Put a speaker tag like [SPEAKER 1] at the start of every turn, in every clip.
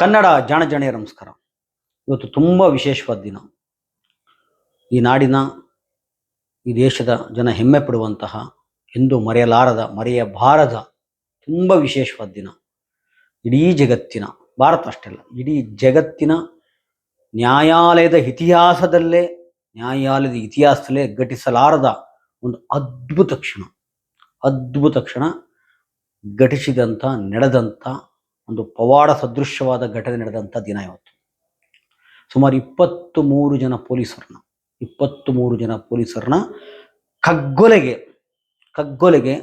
[SPEAKER 1] ಕನ್ನಡ ಜಾಣ ಜಾಣಿಯ ನಮಸ್ಕಾರ. ಇವತ್ತು ತುಂಬ ವಿಶೇಷವಾದ ದಿನ. ಈ ನಾಡಿನ, ಈ ದೇಶದ ಜನ ಹೆಮ್ಮೆ ಪಡುವಂತಹ ಎಂದು ಮರೆಯಲಾರದ, ಮರೆಯಬಾರದ ತುಂಬ ವಿಶೇಷವಾದ ದಿನ. ಇಡೀ ಜಗತ್ತಿನ, ಭಾರತ ಅಷ್ಟೇ ಅಲ್ಲ, ಇಡೀ ಜಗತ್ತಿನ ನ್ಯಾಯಾಲಯದ ಇತಿಹಾಸದಲ್ಲೇ ನ್ಯಾಯಾಲಯದ ಇತಿಹಾಸದಲ್ಲೇ ಘಟಿಸಲಾರದ ಒಂದು ಅದ್ಭುತ ಕ್ಷಣ. ಅದ್ಭುತ ಕ್ಷಣ ಘಟಿಸಿದಂಥ, ನಡೆದಂಥ ಒಂದು ಪವಾಡ ಸದೃಶ್ಯವಾದ ಘಟನೆ ನಡೆದಂಥ ದಿನ ಇವತ್ತು. ಸುಮಾರು ಇಪ್ಪತ್ತು ಮೂರು ಜನ ಪೊಲೀಸರನ್ನ ಇಪ್ಪತ್ತು ಮೂರು ಜನ ಪೊಲೀಸರನ್ನ ಕಗ್ಗೊಲೆಗೆ ಕಗ್ಗೊಲೆಗೆ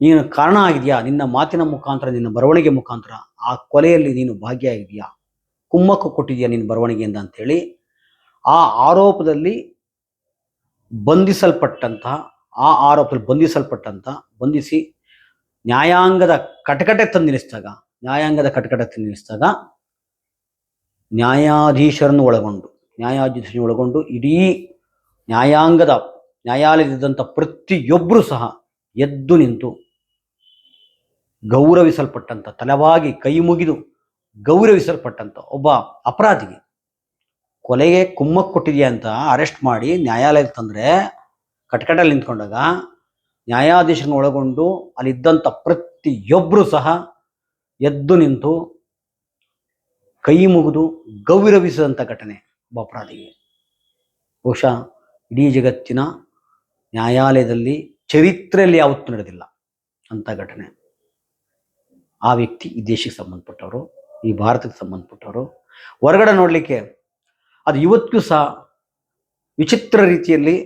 [SPEAKER 1] ನೀನು ಕಾರಣ ಆಗಿದೆಯಾ? ನಿನ್ನ ಮಾತಿನ ಮುಖಾಂತರ, ನಿನ್ನ ಬರವಣಿಗೆ ಮುಖಾಂತರ ಆ ಕೊಲೆಯಲ್ಲಿ ನೀನು ಭಾಗಿಯಾಗಿದೆಯಾ? ಕುಮ್ಮಕ್ಕು ಕೊಟ್ಟಿದೆಯಾ ನಿನ್ನ ಬರವಣಿಗೆಯಿಂದ ಅಂಥೇಳಿ ಆ ಆರೋಪದಲ್ಲಿ ಬಂಧಿಸಲ್ಪಟ್ಟಂತಹ ಆ ಆರೋಪದಲ್ಲಿ ಬಂಧಿಸಲ್ಪಟ್ಟಂತ, ಬಂಧಿಸಿ ನ್ಯಾಯಾಂಗದ ಕಟಕಟೆ ತಂದು ನಿಲ್ಲಿಸಿದಾಗ ನ್ಯಾಯಾಂಗದ ಕಟಕಟಕ್ಕೆ ನಿಲ್ಲಿಸಿದಾಗ ನ್ಯಾಯಾಧೀಶರನ್ನು ಒಳಗೊಂಡು ನ್ಯಾಯಾಧೀಶರನ್ನು ಒಳಗೊಂಡು ಇಡೀ ನ್ಯಾಯಾಂಗದ, ನ್ಯಾಯಾಲಯದಿದ್ದಂಥ ಪ್ರತಿಯೊಬ್ಬರು ಸಹ ಎದ್ದು ನಿಂತು ಗೌರವಿಸಲ್ಪಟ್ಟಂಥ, ತಲವಾಗಿ ಕೈ ಮುಗಿದು ಗೌರವಿಸಲ್ಪಟ್ಟಂಥ ಒಬ್ಬ ಅಪರಾಧಿಗೆ ಕೊಲೆಗೆ ಕುಮ್ಮಕ್ ಕೊಟ್ಟಿದೆಯಾ ಅಂತ ಅರೆಸ್ಟ್ ಮಾಡಿ ನ್ಯಾಯಾಲಯಕ್ಕೆ ತಂದರೆ ಕಟ್ಕಟಲ್ಲಿ ನಿಂತ್ಕೊಂಡಾಗ ನ್ಯಾಯಾಧೀಶನ ಒಳಗೊಂಡು ಅಲ್ಲಿದ್ದಂಥ ಪ್ರತಿಯೊಬ್ಬರು ಸಹ ಎದ್ದು ನಿಂತು ಕೈ ಮುಗಿದು ಗೌರವಿಸಿದಂಥ ಘಟನೆ ಒಬ್ಬ ಅಪರಾಧಿಗೆ ಬಹುಶಃ ಇಡೀ ಜಗತ್ತಿನ ನ್ಯಾಯಾಲಯದಲ್ಲಿ ಚರಿತ್ರೆಯಲ್ಲಿ ಯಾವತ್ತೂ ನಡೆದಿಲ್ಲ ಅಂಥ ಘಟನೆ. ಆ ವ್ಯಕ್ತಿ ಈ ದೇಶಕ್ಕೆ ಸಂಬಂಧಪಟ್ಟವರು, ಈ ಭಾರತಕ್ಕೆ ಸಂಬಂಧಪಟ್ಟವರು. ಹೊರಗಡೆ ನೋಡಲಿಕ್ಕೆ ಅದು ಇವತ್ತಿಗೂ ಸಹ ವಿಚಿತ್ರ ರೀತಿಯಲ್ಲಿ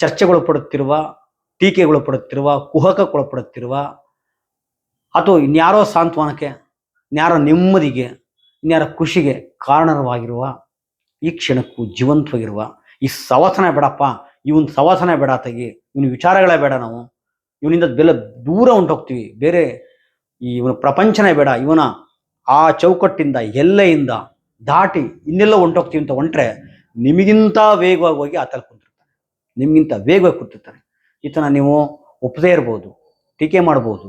[SPEAKER 1] ಚರ್ಚೆಗೊಳಪಡುತ್ತಿರುವ, ಟೀಕೆಗೊಳಪಡುತ್ತಿರುವ ಟೀಕೆಗಳು ಪಡುತ್ತಿರುವ ಕುಹಕಕ್ಕೊಳಪಡುತ್ತಿರುವ ಅಥವಾ ಇನ್ಯಾರೋ ಸಾಂತ್ವನಕ್ಕೆ, ಇನ್ಯಾರೋ ನೆಮ್ಮದಿಗೆ, ಇನ್ಯಾರೋ ಖುಷಿಗೆ ಕಾರಣವಾಗಿರುವ ಈ ಕ್ಷಣಕ್ಕೂ ಜೀವಂತವಾಗಿರುವ ಈ ಸವಾಸನೆ ಬೇಡಪ್ಪ, ಇವನ್ ಸವಾಸನೆ ಬೇಡ ತೆಗಿ ಇವನ ವಿಚಾರಗಳೇ ಬೇಡ ನಾವು, ಇವನಿಂದ ಬೆಲೆ ದೂರ ಹೊಂಟೋಗ್ತೀವಿ ಬೇರೆ ಇವನ ಪ್ರಪಂಚನೇ ಬೇಡ, ಇವನ ಆ ಚೌಕಟ್ಟಿಂದ, ಎಲ್ಲೆಯಿಂದ ದಾಟಿ ಇನ್ನೆಲ್ಲ ಹೊಂಟೋಗ್ತೀವಿ ಅಂತ ಹೊಂಟ್ರೆ ನಿಮಗಿಂತ ವೇಗವಾಗಿ ಹೋಗಿ ಆತಲ್ಲಿ ಕುಂತಿರ್ತಾನೆ, ನಿಮಗಿಂತ ವೇಗವಾಗಿ ಕೂತಿರ್ತಾನೆ. ಈತನ ನೀವು ಒಪ್ಪದೇ ಇರ್ಬೋದು, ಟೀಕೆ ಮಾಡ್ಬೋದು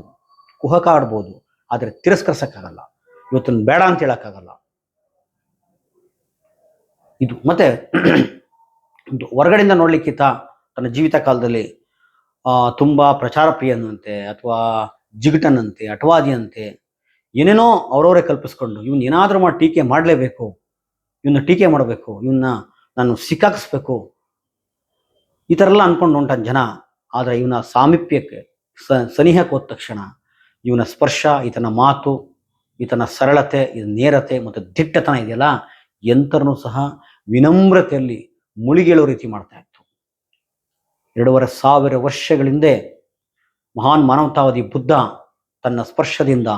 [SPEAKER 1] ಕುಹಕ ಆಡ್ಬೋದು ಆದರೆ ತಿರಸ್ಕರಿಸಕ್ಕಾಗಲ್ಲ. ಇವತ್ತನ್ನು ಬೇಡ ಅಂತ ಹೇಳಕ್ಕಾಗಲ್ಲ. ಇದು ಮತ್ತೆ ಹೊರಗಡೆಯಿಂದ ನೋಡ್ಲಿಕ್ಕಿಂತ ತನ್ನ ಜೀವಿತ ಕಾಲದಲ್ಲಿ ತುಂಬಾ ಪ್ರಚಾರ ಪ್ರಿಯನಂತೆ ಅಥವಾ ಜಿಗಟನಂತೆ ಅಟವಾದಿಯಂತೆ ಏನೇನೋ ಅವರವರೇ ಕಲ್ಪಿಸ್ಕೊಂಡು ಇವನ್ ಏನಾದರೂ ಮಾಡಿ ಟೀಕೆ ಮಾಡಲೇಬೇಕು ಇವನ್ನ ಟೀಕೆ ಮಾಡಬೇಕು ಇವನ್ನ ನಾನು ಸಿಕ್ಕಾಕಿಸ್ಬೇಕು. ಈ ಥರ ಎಲ್ಲ ಅನ್ಕೊಂಡು ಹೊಂಟಾನ ಜನ, ಆದರೆ ಇವನ ಸಾಮೀಪ್ಯಕ್ಕೆ ಸನಿಹಕ್ಕೆ ಹೋದ ತಕ್ಷಣ ಇವನ ಸ್ಪರ್ಶ, ಈತನ ಮಾತು, ಈತನ ಸರಳತೆ ನೇರತೆ ಮತ್ತು ದಿಟ್ಟತನ ಇದೆಯಲ್ಲ ಎಂತರನ್ನೂ ಸಹ ವಿನಮ್ರತೆಯಲ್ಲಿ ಮುಳುಗೇಳೋ ರೀತಿ ಮಾಡ್ತಾ ಇತ್ತು. ಎರಡೂವರೆ ಸಾವಿರ ವರ್ಷಗಳಿಂದೆ ಮಹಾನ್ ಮಾನವತಾವಾದಿ ಬುದ್ಧ ತನ್ನ ಸ್ಪರ್ಶದಿಂದ,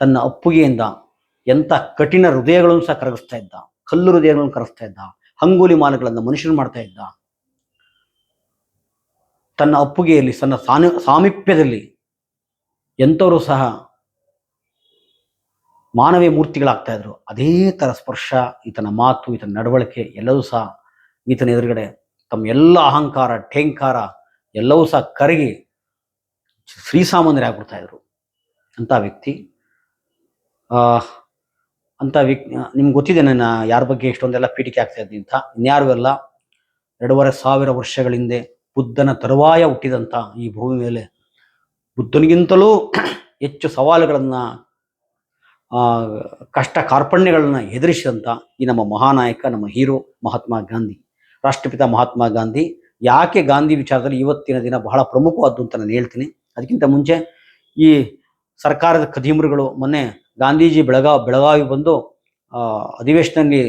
[SPEAKER 1] ತನ್ನ ಅಪ್ಪುಗೆಯಿಂದ ಎಂಥ ಕಠಿಣ ಹೃದಯಗಳನ್ನು ಸಹ ಕರಗಿಸ್ತಾ ಇದ್ದ, ಕಲ್ಲು ಹೃದಯಗಳನ್ನು ಕರಗಿಸ್ತಾ ಇದ್ದ, ಹಂಗೋಲಿ ಮಾಲಗಳನ್ನು ಮನುಷ್ಯರು ಮಾಡ್ತಾ ಇದ್ದ. ತನ್ನ ಅಪ್ಪುಗೆಯಲ್ಲಿ, ತನ್ನ ಸಾಮೀಪ್ಯದಲ್ಲಿ ಎಂಥವರು ಸಹ ಮಾನವೀಯ ಮೂರ್ತಿಗಳಾಗ್ತಾ ಇದ್ರು. ಅದೇ ಥರ ಸ್ಪರ್ಶ, ಈತನ ಮಾತು, ಈತನ ನಡವಳಿಕೆ, ಎಲ್ಲವೂ ಸಹ ಈತನ ಎದುರುಗಡೆ ತಮ್ಮ ಎಲ್ಲ ಅಹಂಕಾರ, ಠೇಂಕಾರ, ಎಲ್ಲವೂ ಸಹ ಕರಗಿ ಶ್ರೀಸಾಮಾನ್ಯರಾಗ್ಬಿಡ್ತಾ ಇದ್ರು. ಅಂಥ ವ್ಯಕ್ತಿ. ಅಂಥ ವ್ಯಕ್ತಿ, ನಿಮ್ಗೆ ಗೊತ್ತಿದೆ ನನ್ನ ಯಾರ ಬಗ್ಗೆ ಇಷ್ಟೊಂದೆಲ್ಲ ಪೀಠಿಕೆ ಆಗ್ತಾ ಇದ್ದೀನಿ ಅಂತ? ಇನ್ಯಾರು ಎಲ್ಲ ಎರಡೂವರೆ ಸಾವಿರ ವರ್ಷಗಳ ಹಿಂದೆ ಬುದ್ಧನ ತರುವಾಯ ಹುಟ್ಟಿದಂಥ ಈ ಭೂಮಿ ಮೇಲೆ ಬುದ್ಧನಿಗಿಂತಲೂ ಹೆಚ್ಚು ಸವಾಲುಗಳನ್ನು ಕಷ್ಟ ಕಾರ್ಪಣ್ಯಗಳನ್ನು ಎದುರಿಸಿದಂಥ ಈ ನಮ್ಮ ಮಹಾನಾಯಕ, ನಮ್ಮ ಹೀರೋ ಮಹಾತ್ಮ ಗಾಂಧಿ, ರಾಷ್ಟ್ರಪಿತ ಮಹಾತ್ಮ ಗಾಂಧಿ. ಯಾಕೆ ಗಾಂಧಿ ವಿಚಾರದಲ್ಲಿ ಇವತ್ತಿನ ದಿನ ಬಹಳ ಪ್ರಮುಖವಾದ್ದು ಅಂತ ನಾನು ಹೇಳ್ತೀನಿ. ಅದಕ್ಕಿಂತ ಮುಂಚೆ ಈ ಸರ್ಕಾರದ ಖದೀಮರುಗಳು ಮೊನ್ನೆ ಗಾಂಧೀಜಿ ಬೆಳಗಾವ್, ಬೆಳಗಾವಿ ಬಂದು ಅಧಿವೇಶನದಲ್ಲಿ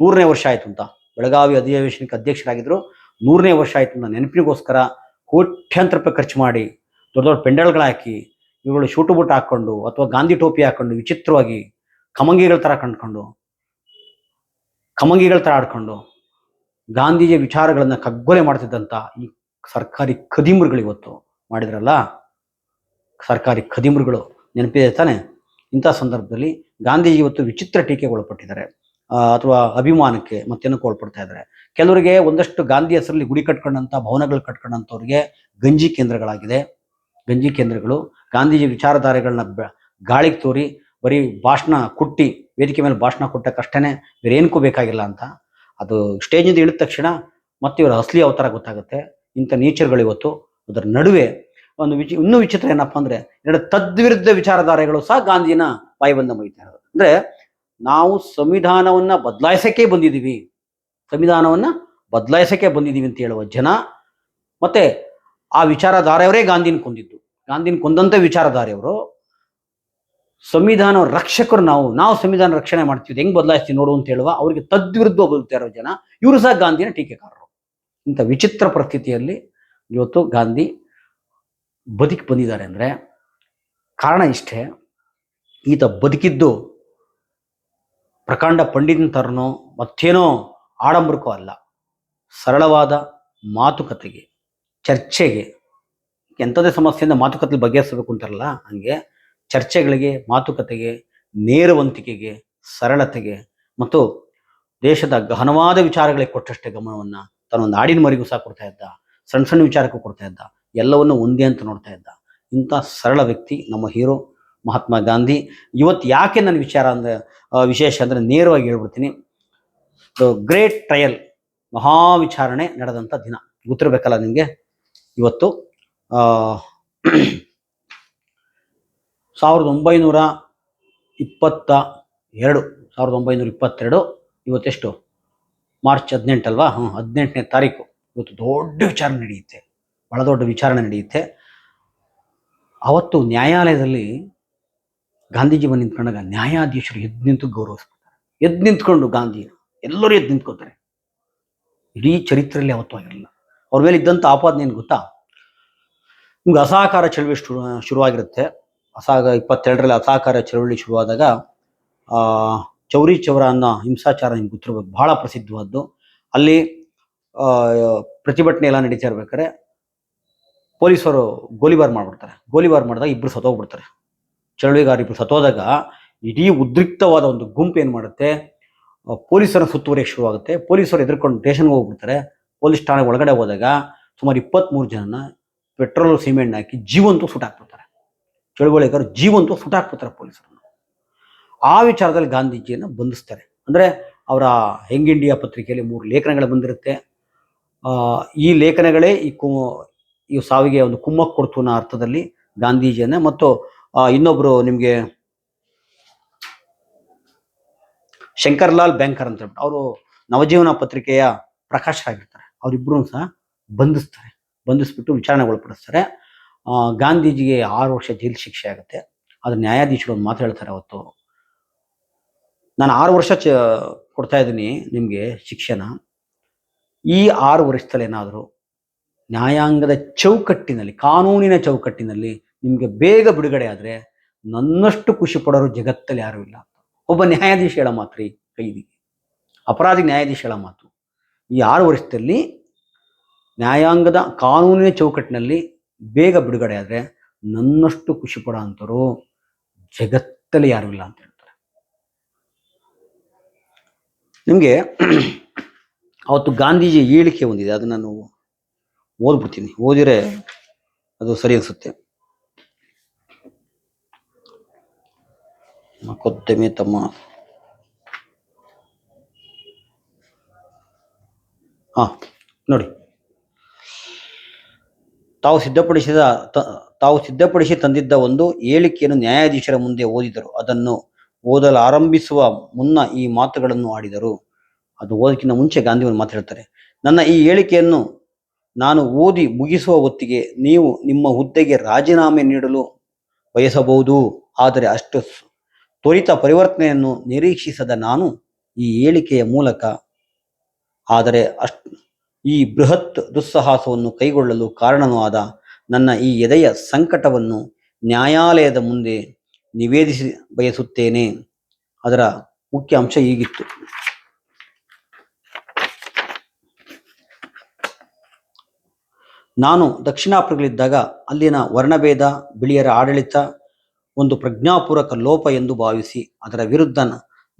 [SPEAKER 1] ನೂರನೇ ವರ್ಷ ಆಯಿತು ಅಂತ. ಬೆಳಗಾವಿ ಅಧಿವೇಶನಕ್ಕೆ ಅಧ್ಯಕ್ಷರಾಗಿದ್ದರು ನೂರನೇ ವರ್ಷ ಆಯಿತು ಅಂತ ನೆನಪಿಗೋಸ್ಕರ ಕೋಟ್ಯಂತರ ರೂಪಾಯಿ ಖರ್ಚು ಮಾಡಿ ದೊಡ್ಡ ದೊಡ್ಡ ಪೆಂಡಲ್ಗಳು ಇವುಗಳು ಶೂಟು ಬೂಟ್ ಹಾಕ್ಕೊಂಡು ಅಥವಾ ಗಾಂಧಿ ಟೋಪಿ ಹಾಕ್ಕೊಂಡು ವಿಚಿತ್ರವಾಗಿ ಕಮಂಗಿಗಳ ಥರ ಕಂಡ್ಕೊಂಡು, ಕಮಂಗಿಗಳ ಥರ ಆಡ್ಕೊಂಡು ಗಾಂಧೀಜಿಯ ವಿಚಾರಗಳನ್ನು ಕಗ್ಗೊಲೆ ಮಾಡ್ತಿದ್ದಂಥ ಈ ಸರ್ಕಾರಿ ಖದೀಮರುಗಳು ಇವತ್ತು ಮಾಡಿದ್ರಲ್ಲ? ಸರ್ಕಾರಿ ಖದೀಮರುಗಳು ನೆನಪಿದೆ ತಾನೆ? ಇಂಥ ಸಂದರ್ಭದಲ್ಲಿ ಗಾಂಧೀಜಿ ಇವತ್ತು ವಿಚಿತ್ರ ಟೀಕೆಗೆ ಒಳಪಟ್ಟಿದ್ದಾರೆ ಅಥವಾ ಅಭಿಮಾನಕ್ಕೆ ಮತ್ತೇನಕ್ಕೆ ಒಳಪಡ್ತಾ ಇದ್ದಾರೆ. ಕೆಲವರಿಗೆ ಒಂದಷ್ಟು ಗಾಂಧಿ ಹೆಸರಲ್ಲಿ ಗುಡಿ ಕಟ್ಕೊಂಡಂಥ, ಭವನಗಳು ಕಟ್ಕೊಂಡಂಥವ್ರಿಗೆ ಗಂಜಿ ಕೇಂದ್ರಗಳಾಗಿದೆ. ಗಂಜಿ ಕೇಂದ್ರಗಳು, ಗಾಂಧೀಜಿ ವಿಚಾರಧಾರೆಗಳನ್ನ ಗಾಳಿಗೆ ತೋರಿ ಬರೀ ಭಾಷಣ ಕುಟ್ಟಿ, ವೇದಿಕೆ ಮೇಲೆ ಭಾಷಣ ಕೊಟ್ಟಕ್ಕಷ್ಟೇ ಬೇರೆ ಏನಕ್ಕೂ ಬೇಕಾಗಿಲ್ಲ ಅಂತ. ಅದು ಸ್ಟೇಜಿಂದ ಇಳಿದ ತಕ್ಷಣ ಮತ್ತೆ ಇವರ ಅಸಲಿ ಅವತಾರ ಗೊತ್ತಾಗುತ್ತೆ. ಇಂಥ ನೇಚರ್ಗಳು ಇವತ್ತು ಅದರ ನಡುವೆ ಒಂದು ವಿಚಿ, ಇನ್ನೂ ವಿಚಿತ್ರ ಏನಪ್ಪಾ ಅಂದ್ರೆ ಎರಡು ತದ್ವಿರುದ್ಧ ವಿಚಾರಧಾರೆಗಳು ಸಹ ಗಾಂಧಿನ ಬಾಯಿಬಂದ ಮೈತಾ ಇರೋದು. ಅಂದ್ರೆ ನಾವು ಸಂವಿಧಾನವನ್ನ ಬದಲಾಯಿಸಕ್ಕೆ ಬಂದಿದ್ದೀವಿ. ಸಂವಿಧಾನವನ್ನ ಬದಲಾಯಿಸಕ್ಕೆ ಬಂದಿದ್ದೀವಿ ಅಂತ ಹೇಳುವ ಜನ, ಮತ್ತೆ ಆ ವಿಚಾರಧಾರೆಯವರೇ ಗಾಂಧಿನ ಕೊಂದಿದ್ದು. ಗಾಂಧಿನ ಕೊಂದಂತ ವಿಚಾರಧಾರೆಯವರು. ಸಂವಿಧಾನ ರಕ್ಷಕರು ನಾವು. ನಾವು ಸಂವಿಧಾನ ರಕ್ಷಣೆ ಮಾಡ್ತೀವಿ. ಹೆಂಗ್ ಬದಲಾಯಿಸ್ತೀವಿ ನೋಡು ಅಂತ ಹೇಳುವ ಅವರಿಗೆ ತದ್ವಿರುದ್ಧ ಬದುಕ್ತಾ ಇರೋ ಜನ. ಇವರು ಸಹ ಗಾಂಧಿನ ಟೀಕೆಕಾರರು. ಇಂಥ ವಿಚಿತ್ರ ಪರಿಸ್ಥಿತಿಯಲ್ಲಿ ಇವತ್ತು ಗಾಂಧಿ ಬದುಕಿ ಬಂದಿದ್ದಾರೆ ಅಂದ್ರೆ ಕಾರಣ ಇಷ್ಟೇ. ಈತ ಬದುಕಿದ್ದು ಪ್ರಕಾಂಡ ಪಂಡಿತನ ತರನೋ ಮತ್ತೇನೋ ಆಡಂಬರಕ್ಕೂ ಅಲ್ಲ. ಸರಳವಾದ ಮಾತುಕತೆಗೆ. ಚರ್ಚೆಗೆ ಎಂಥದೇ ಸಮಸ್ಯೆಯಿಂದ ಮಾತುಕತೆ ಬಗೆಹರಿಸಬೇಕು ಅಂತಾರಲ್ಲ, ಹಂಗೆ ಚರ್ಚೆಗಳಿಗೆ, ಮಾತುಕತೆಗೆ, ನೇರವಂತಿಕೆಗೆ, ಸರಳತೆಗೆ ಮತ್ತು ದೇಶದ ಗಹನವಾದ ವಿಚಾರಗಳಿಗೆ ಕೊಟ್ಟಷ್ಟೇ ಗಮನವನ್ನು ತನ್ನೊಂದು ನಾಡಿನ ಮರಿಗೂ ಸಹ ಕೊಡ್ತಾ ಇದ್ದ, ಸಣ್ಣ ಸಣ್ಣ ವಿಚಾರಕ್ಕೂ ಕೊಡ್ತಾ ಇದ್ದ, ಎಲ್ಲವನ್ನು ಒಂದೇ ಅಂತ ನೋಡ್ತಾ ಇದ್ದ ಇಂಥ ಸರಳ ವ್ಯಕ್ತಿ ನಮ್ಮ ಹೀರೋ ಮಹಾತ್ಮ ಗಾಂಧಿ. ಇವತ್ತು ಯಾಕೆ ನನ್ನ ವಿಚಾರ ಅಂದರೆ ವಿಶೇಷ ಅಂದರೆ ನೇರವಾಗಿ ಹೇಳ್ಬಿಡ್ತೀನಿ. ಗ್ರೇಟ್ ಟ್ರಯಲ್ ಮಹಾ ವಿಚಾರಣೆ ನಡೆದಂಥ ದಿನ. ಗೊತ್ತಿರಬೇಕಲ್ಲ ನಿಮಗೆ? ಇವತ್ತು ಸಾವಿರದ ಒಂಬೈನೂರ ಇಪ್ಪತ್ತ ಎರಡು, ಸಾವಿರದ ಒಂಬೈನೂರ ಇಪ್ಪತ್ತೆರಡು, ಇವತ್ತೆಷ್ಟು? ಮಾರ್ಚ್ ಹದಿನೆಂಟಲ್ವಾ ಹ್ಞೂ ಹದಿನೆಂಟನೇ ತಾರೀಕು. ಇವತ್ತು ದೊಡ್ಡ ವಿಚಾರಣೆ ನಡೆಯುತ್ತೆ. ಬಹಳ ದೊಡ್ಡ ವಿಚಾರಣೆ ನಡೆಯುತ್ತೆ. ಅವತ್ತು ನ್ಯಾಯಾಲಯದಲ್ಲಿ ಗಾಂಧೀಜಿ ಬಂದು ನಿಂತ್ಕೊಂಡಾಗ ನ್ಯಾಯಾಧೀಶರು ಎದ್ದು ನಿಂತು ಗೌರವಿಸ್ಕೊತಾರೆ ಎದ್ದು ನಿಂತ್ಕೊಂಡು ಗಾಂಧಿ ಎಲ್ಲರೂ ಎದ್ದು ನಿಂತ್ಕೋತಾರೆ ಇಡೀ ಚರಿತ್ರೆಯಲ್ಲಿ ಅವತ್ತು ಆಗಿರಲಿಲ್ಲ. ಅವ್ರ ಮೇಲೆ ಇದ್ದಂಥ ಆಪಾದನೆ ಏನು ಗೊತ್ತಾ? ನಿಮ್ಗೆ ಅಸಹಕಾರ ಚಳವಳಿ ಶುರು, ಶುರುವಾಗಿರುತ್ತೆ. ಅಸಹ ಇಪ್ಪತ್ತೆರಡರಲ್ಲಿ ಅಸಹಕಾರ ಚಳವಳಿ ಶುರುವಾದಾಗ ಚೌರಿ ಚೌರ ಅನ್ನೋ ಹಿಂಸಾಚಾರ ನಿಮ್ಗೆ ಗೊತ್ತಿರ ಬಹಳ ಪ್ರಸಿದ್ಧವಾದ್ದು. ಅಲ್ಲಿ ಪ್ರತಿಭಟನೆ ಎಲ್ಲ ನಡೀತಾ ಇರ್ಬೇಕಾದ್ರೆ, ಪೊಲೀಸರು ಗೋಲಿಬಾರ್ ಮಾಡ್ಬಿಡ್ತಾರೆ. ಗೋಲಿಬಾರ್ ಮಾಡಿದಾಗ ಇಬ್ರು ಸತ್ತೋಗ್ಬಿಡ್ತಾರೆ. ಚಳವಳಿಗಾರ ಇಬ್ರು ಸತ್ತೋದಾಗ, ಇಡೀ ಉದ್ರಿಕ್ತವಾದ ಒಂದು ಗುಂಪು ಏನು ಮಾಡುತ್ತೆ ಪೊಲೀಸರ ಸುತ್ತುವರಿಯಕ್ಕೆ ಶುರುವಾಗುತ್ತೆ. ಪೊಲೀಸರು ಎದುರ್ಕೊಂಡು ಸ್ಟೇಷನ್ಗೆ ಹೋಗ್ಬಿಡ್ತಾರೆ. ಪೊಲೀಸ್ ಠಾಣೆ ಒಳಗಡೆ ಹೋದಾಗ ಸುಮಾರು ಇಪ್ಪತ್ತ್ಮೂರು ಜನನ ಪೆಟ್ರೋಲ್ ಸಿಮೆಂಟ್ ಹಾಕಿ ಜೀವಂತೂ ಸುಟ್ಟಾಕ್ಬಿಡ್ತಾರೆ ಚಳುವಳಿಗಾರರು ಜೀವಂತೂ ಸುಟ್ಟಾಕ್ಬಿಡ್ತಾರೆ ಪೊಲೀಸರನ್ನು. ಆ ವಿಚಾರದಲ್ಲಿ ಗಾಂಧೀಜಿಯನ್ನು ಬಂಧಿಸ್ತಾರೆ. ಅಂದರೆ ಅವರ ಹೆಂಗ್ ಇಂಡಿಯಾ ಪತ್ರಿಕೆಯಲ್ಲಿ ಮೂರು ಲೇಖನಗಳು ಬಂದಿರುತ್ತೆ. ಈ ಲೇಖನಗಳೇ ಈ ಕು, ಈ ಸಾವಿಗೆ ಒಂದು ಕುಮ್ಮಕ್ಕು ಕೊಡ್ತು ಅನ್ನೋ ಅರ್ಥದಲ್ಲಿ ಗಾಂಧೀಜಿಯನ್ನ ಮತ್ತು ಇನ್ನೊಬ್ಬರು ನಿಮಗೆ ಶಂಕರ್ಲಾಲ್ ಬ್ಯಾಂಕರ್ ಅಂತ ಹೇಳ್ಬಿಟ್ಟು, ಅವರು ನವಜೀವನ ಪತ್ರಿಕೆಯ ಪ್ರಕಾಶರಾಗಿರ್ತಾರೆ. ಅವರಿಬ್ಬರೂ ಸಹ ಬಂಧಿಸ್ತಾರೆ. ಬಂಧಿಸ್ಬಿಟ್ಟು ವಿಚಾರಣೆಗೊಳಪಡಿಸ್ತಾರೆ. ಆ, ಗಾಂಧೀಜಿಗೆ ಆರು ವರ್ಷ ಜೈಲು ಶಿಕ್ಷೆ ಆಗುತ್ತೆ. ಅದು ನ್ಯಾಯಾಧೀಶರು ಒಂದು ಮಾತು ಹೇಳ್ತಾರೆ ಅವತ್ತು. ನಾನು ಆರು ವರ್ಷ ಚ ಕೊಡ್ತಾ ಇದ್ದೀನಿ ನಿಮಗೆ ಶಿಕ್ಷೆನ. ಈ ಆರು ವರ್ಷದಲ್ಲಿ ಏನಾದರೂ ನ್ಯಾಯಾಂಗದ ಚೌಕಟ್ಟಿನಲ್ಲಿ ಕಾನೂನಿನ ಚೌಕಟ್ಟಿನಲ್ಲಿ ನಿಮಗೆ ಬೇಗ ಬಿಡುಗಡೆ ಆದರೆ ನನ್ನಷ್ಟು ಖುಷಿ ಪಡೋರು ಜಗತ್ತಲ್ಲಿ ಯಾರೂ ಇಲ್ಲ ಒಬ್ಬ ನ್ಯಾಯಾಧೀಶ ಹೇಳೋ ಮಾತ್ರ ಕೈದಿಗೆ. ಅಪರಾಧಿ ನ್ಯಾಯಾಧೀಶ ಹೇಳೋ ಮಾತು. ಈ ಆರು ವರ್ಷದಲ್ಲಿ ನ್ಯಾಯಾಂಗದ ಕಾನೂನಿನ ಚೌಕಟ್ಟಿನಲ್ಲಿ ಬೇಗ ಬಿಡುಗಡೆ ಆದರೆ ನನ್ನಷ್ಟು ಖುಷಿ ಪಡೋ ಅಂಥವ್ರು ಜಗತ್ತಲ್ಲಿ ಯಾರೂ ಇಲ್ಲ ಅಂತ ಹೇಳ್ತಾರೆ. ನಿಮಗೆ ಅವತ್ತು ಗಾಂಧೀಜಿ ಹೇಳಿಕೆ ಒಂದಿದೆ, ಅದನ್ನು ನಾನು ಓದ್ಬಿಡ್ತೀನಿ. ಓದಿರೆ ಅದು ಸರಿ ಅನಿಸುತ್ತೆ. ಕೊತ್ತಮೆ ತಮ್ಮ ಹಾ, ನೋಡಿ. ತಾವು ಸಿದ್ಧಪಡಿಸಿದ ತಾವು ಸಿದ್ಧಪಡಿಸಿ ತಂದಿದ್ದ ಒಂದು ಹೇಳಿಕೆಯನ್ನು ನ್ಯಾಯಾಧೀಶರ ಮುಂದೆ ಓದಿದರು. ಅದನ್ನು ಓದಲು ಆರಂಭಿಸುವ ಮುನ್ನ ಈ ಮಾತುಗಳನ್ನು ಆಡಿದರು. ಅದು ಓದಕ್ಕಿಂತ ಮುಂಚೆ ಗಾಂಧಿಯವರು ಮಾತಾಡ್ತಾರೆ ನನ್ನ ಈ ಹೇಳಿಕೆಯನ್ನು ನಾನು ಓದಿ ಮುಗಿಸುವ ಹೊತ್ತಿಗೆ ನೀವು ನಿಮ್ಮ ಹುದ್ದೆಗೆ ರಾಜೀನಾಮೆ ನೀಡಲು ಬಯಸಬಹುದು. ಆದರೆ ಅಷ್ಟು ತ್ವರಿತ ಪರಿವರ್ತನೆಯನ್ನು ನಿರೀಕ್ಷಿಸದ ನಾನು ಈ ಹೇಳಿಕೆಯ ಮೂಲಕ ಆದರೆ ಈ ಬೃಹತ್ ದುಸ್ಸಾಹಸವನ್ನು ಕೈಗೊಳ್ಳಲು ಕಾರಣನೂ ಆದ ನನ್ನ ಈ ಎದೆಯ ಸಂಕಟವನ್ನು ನ್ಯಾಯಾಲಯದ ಮುಂದೆ ನಿವೇದಿಸಿ ಬಯಸುತ್ತೇನೆ. ಅದರ ಮುಖ್ಯ ಅಂಶ ಹೀಗಿತ್ತು. ನಾನು ದಕ್ಷಿಣ ಆಫ್ರಿಕಲ್ಲಿದ್ದಾಗ ಅಲ್ಲಿನ ವರ್ಣಭೇದ, ಬಿಳಿಯರ ಆಡಳಿತ, ಒಂದು ಪ್ರಜ್ಞಾಪೂರ್ವಕ ಲೋಪ ಎಂದು ಭಾವಿಸಿ ಅದರ ವಿರುದ್ಧ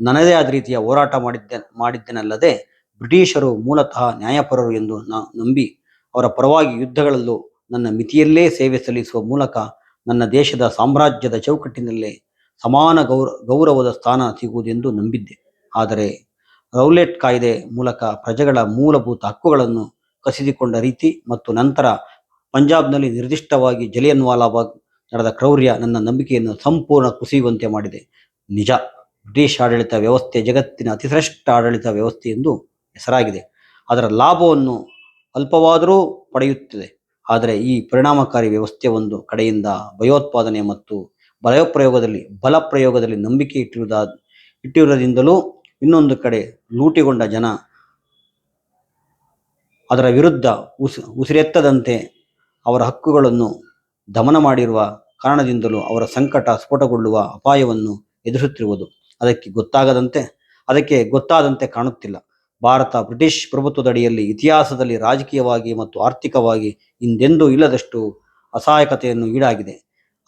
[SPEAKER 1] ನನ್ನದೇ ಆದ ರೀತಿಯ ಹೋರಾಟ ಮಾಡಿದ್ದೆ, ಮಾಡಿದ್ದೇನಲ್ಲದೆ ಬ್ರಿಟಿಷರು ಮೂಲತಃ ನ್ಯಾಯಪರರು ಎಂದು ನಾ ನಂಬಿ ಅವರ ಪರವಾಗಿ ಯುದ್ಧಗಳಲ್ಲೂ ನನ್ನ ಮಿತಿಯಲ್ಲೇ ಸೇವೆ ಸಲ್ಲಿಸುವ ಮೂಲಕ ನನ್ನ ದೇಶದ ಸಾಮ್ರಾಜ್ಯದ ಚೌಕಟ್ಟಿನಲ್ಲೇ ಸಮಾನ ಗೌರ, ಗೌರವದ ಸ್ಥಾನ ಸಿಗುವುದೆಂದು ನಂಬಿದ್ದೆ. ಆದರೆ ರೌಲೆಟ್ ಕಾಯ್ದೆ ಮೂಲಕ ಪ್ರಜೆಗಳ ಮೂಲಭೂತ ಹಕ್ಕುಗಳನ್ನು ಕಸಿದುಕೊಂಡ ರೀತಿ ಮತ್ತು ನಂತರ ಪಂಜಾಬ್ನಲ್ಲಿ ನಿರ್ದಿಷ್ಟವಾಗಿ ಜಲಿಯನ್ವಾಲಾಬಾಗ್ ನಡೆದ ಕ್ರೌರ್ಯ ನನ್ನ ನಂಬಿಕೆಯನ್ನು ಸಂಪೂರ್ಣ ಕುಸಿಯುವಂತೆ ಮಾಡಿದೆ. ನಿಜ, ಬ್ರಿಟಿಷ್ ಆಡಳಿತ ವ್ಯವಸ್ಥೆ ಜಗತ್ತಿನ ಅತಿಶ್ರೇಷ್ಠ ಆಡಳಿತ ವ್ಯವಸ್ಥೆ ಎಂದು ಹೆಸರಾಗಿದೆ. ಅದರ ಲಾಭವನ್ನು ಅಲ್ಪವಾದರೂ ಪಡೆಯುತ್ತಿದೆ. ಆದರೆ ಈ ಪರಿಣಾಮಕಾರಿ ವ್ಯವಸ್ಥೆ ಒಂದು ಕಡೆಯಿಂದ ಭಯೋತ್ಪಾದನೆ ಮತ್ತು ಬಲಪ್ರಯೋಗದಲ್ಲಿ ಬಲ ಪ್ರಯೋಗದಲ್ಲಿ ನಂಬಿಕೆ ಇಟ್ಟಿರುವುದ, ಇಟ್ಟಿರುವುದರಿಂದಲೂ ಇನ್ನೊಂದು ಕಡೆ ಲೂಟಿಗೊಂಡ ಜನ ಅದರ ವಿರುದ್ಧ ಉಸಿ, ಉಸಿರೆತ್ತದಂತೆ ಅವರ ಹಕ್ಕುಗಳನ್ನು ದಮನ ಮಾಡಿರುವ ಕಾರಣದಿಂದಲೂ ಅವರ ಸಂಕಟ ಸ್ಫೋಟಗೊಳ್ಳುವ ಅಪಾಯವನ್ನು ಎದುರಿಸುತ್ತಿರುವುದು. ಅದಕ್ಕೆ ಗೊತ್ತಾಗದಂತೆ, ಅದಕ್ಕೆ ಗೊತ್ತಾದಂತೆ ಕಾಣುತ್ತಿಲ್ಲ. ಭಾರತ ಬ್ರಿಟಿಷ್ ಪ್ರಭುತ್ವದಡಿಯಲ್ಲಿ ಇತಿಹಾಸದಲ್ಲಿ ರಾಜಕೀಯವಾಗಿ ಮತ್ತು ಆರ್ಥಿಕವಾಗಿ ಹಿಂದೆಂದೂ ಇಲ್ಲದಷ್ಟು ಅಸಹಾಯಕತೆಯನ್ನು ಈಡಾಗಿದೆ.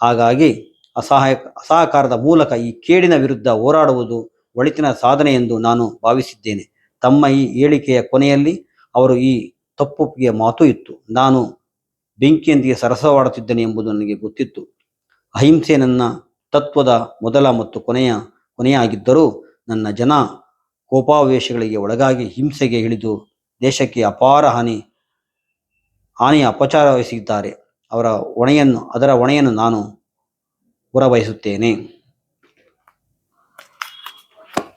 [SPEAKER 1] ಹಾಗಾಗಿ ಅಸಹಾಯ ಅಸಹಕಾರದ ಮೂಲಕ ಈ ಕೇಡಿನ ವಿರುದ್ಧ ಹೋರಾಡುವುದು ಒಳಿತಿನ ಸಾಧನೆ ಎಂದು ನಾನು ಭಾವಿಸಿದ್ದೇನೆ. ತಮ್ಮ ಈ ಹೇಳಿಕೆಯ ಕೊನೆಯಲ್ಲಿ ಅವರು ಈ ತಪ್ಪೊಪ್ಪಿಗೆ ಮಾತು ಇತ್ತು. ನಾನು ಬೆಂಕಿಯೊಂದಿಗೆ ಸರಸವಾಡುತ್ತಿದ್ದೇನೆ ಎಂಬುದು ನನಗೆ ಗೊತ್ತಿತ್ತು. ಅಹಿಂಸೆ ನನ್ನ ತತ್ವದ ಮೊದಲ ಮತ್ತು ಕೊನೆಯ, ಕೊನೆಯಾಗಿದ್ದರೂ ನನ್ನ ಜನ ಕೋಪಾವೇಶಗಳಿಗೆ ಒಳಗಾಗಿ ಹಿಂಸೆಗೆ ಇಳಿದು ದೇಶಕ್ಕೆ ಅಪಾರ ಹಾನಿ, ಹಾನಿಯ ಅಪಚಾರವೆಸಗಿದ್ದಾರೆ ಅವರ ಹೊಣೆಯನ್ನು, ಅದರ ಹೊಣೆಯನ್ನು ನಾನು ಹೊರಬಯಸುತ್ತೇನೆ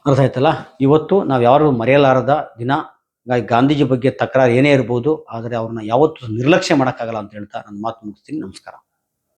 [SPEAKER 1] ಅರ್ಥ ಆಯ್ತಲ್ಲ? ಇವತ್ತು ನಾವು ಯಾರು ಮರೆಯಲಾರದ ದಿನ. ಗಾಂಧೀಜಿ ಬಗ್ಗೆ ತಕರಾರು ಏನೇ ಇರ್ಬೋದು, ಆದರೆ ಅವ್ರನ್ನ ಯಾವತ್ತೂ ನಿರ್ಲಕ್ಷ್ಯ ಮಾಡೋಕ್ಕಾಗಲ್ಲ ಅಂತ ಹೇಳ್ತಾ ನನ್ನ ಮಾತು ಮುಗಿಸ್ತೀನಿ. ನಮಸ್ಕಾರ.